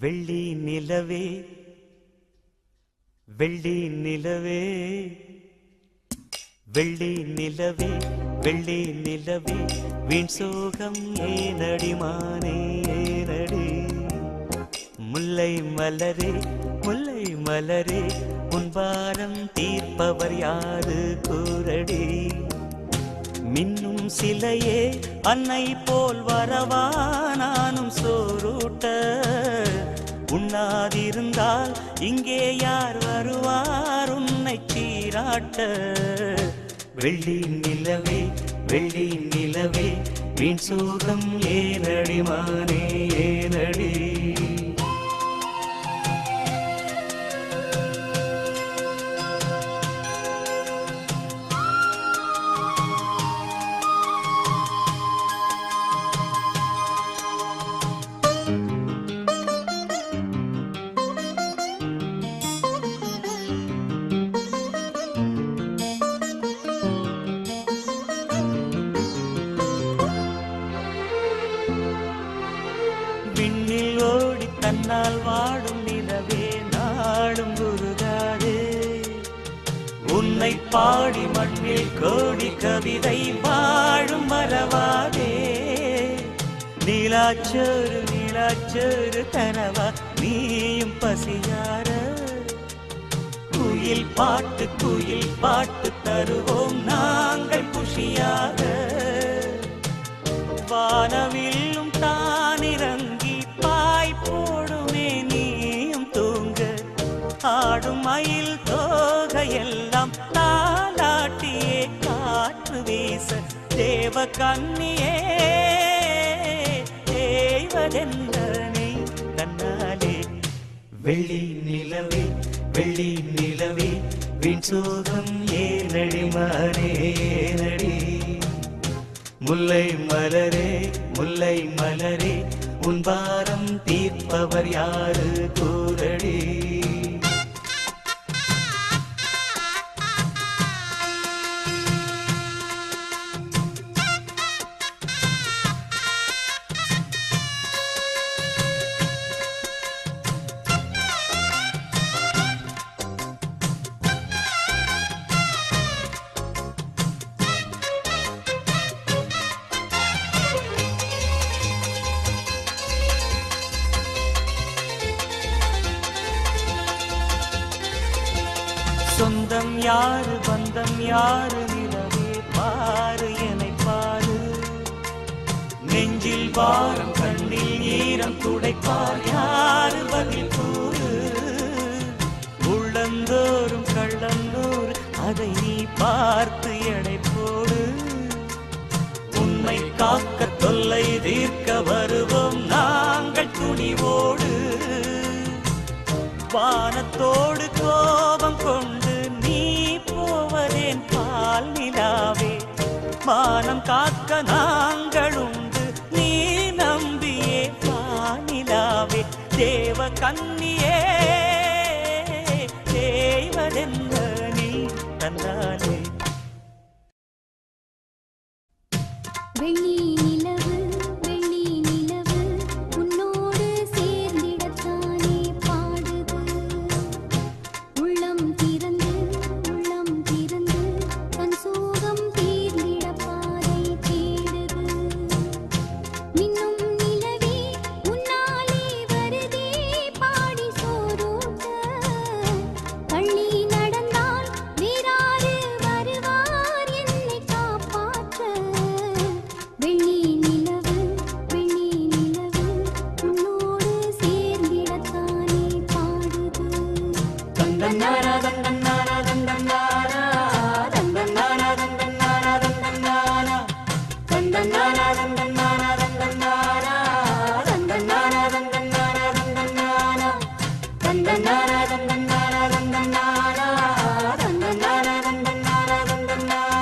வெள்ளி நிலவே வெள்ளி நிலவே வெள்ளி நிலவே வெள்ளி நிலவே. வீண் சோகம் ஏனடிமானே ஏனடி? முல்லை மலரே முல்லை மலரே உன் பாரம் தீர்ப்பவர் யாரு கூரடி உன் சிலையே அன்னை போல் வரவா நானும் சோரூட்ட. உண்ணாதிருந்தால் இங்கே யார் வருவார் உன்னை சீராட்ட. வெள்ளி நிலவே வெள்ளி நிலவே வீண் சோகம் ஏனடி மானே ஏனடி. தன்னால் வாடும் நிலவே நாடும் குருகாதே உன்னை பாடி மண்ணில் கோடி கவிதை வாழும் மறவாதே நீலாச்சோறு நீலாச்சோறு கனவா நீயும் பசியார. குயில் பாட்டு குயில் பாட்டு தருவோம் மயில் தோகையெல்லாம் தாலாட்டியே காற்று வீச தேவ கண்ணியே தேவதென்றனை தன்னாலே வெள்ளி நிலவே வெளி நிலவே வீண் சோகம் ஏனடி மாறே ஏனடி. முல்லை மலரே முல்லை மலரே உன் பாரம் தீர்ப்பவர் யாரு கூறடி. சொந்தம் யாரு பந்தம் யாரு நிலவே பாரு என்னை பாரு. நெஞ்சில் பாரம் கண்ணில் ஈரம் துடைப்பார் யாரு பதில் கூறு. உள்ளந்தோறும் கள்ளந்தோறு அதை நீ பார்த்து எடை போடு. உண்மை காக்க தொல்லை தீர்க்க வருவோம் நாங்கள் துணிவோடு. வானத்தோடு கோ மானம் காக்க நாங்களுண்டு. நீ நம்பியே மாநிலாவே தேவ கன்னியே தேவதெந்த நீ தந்தானே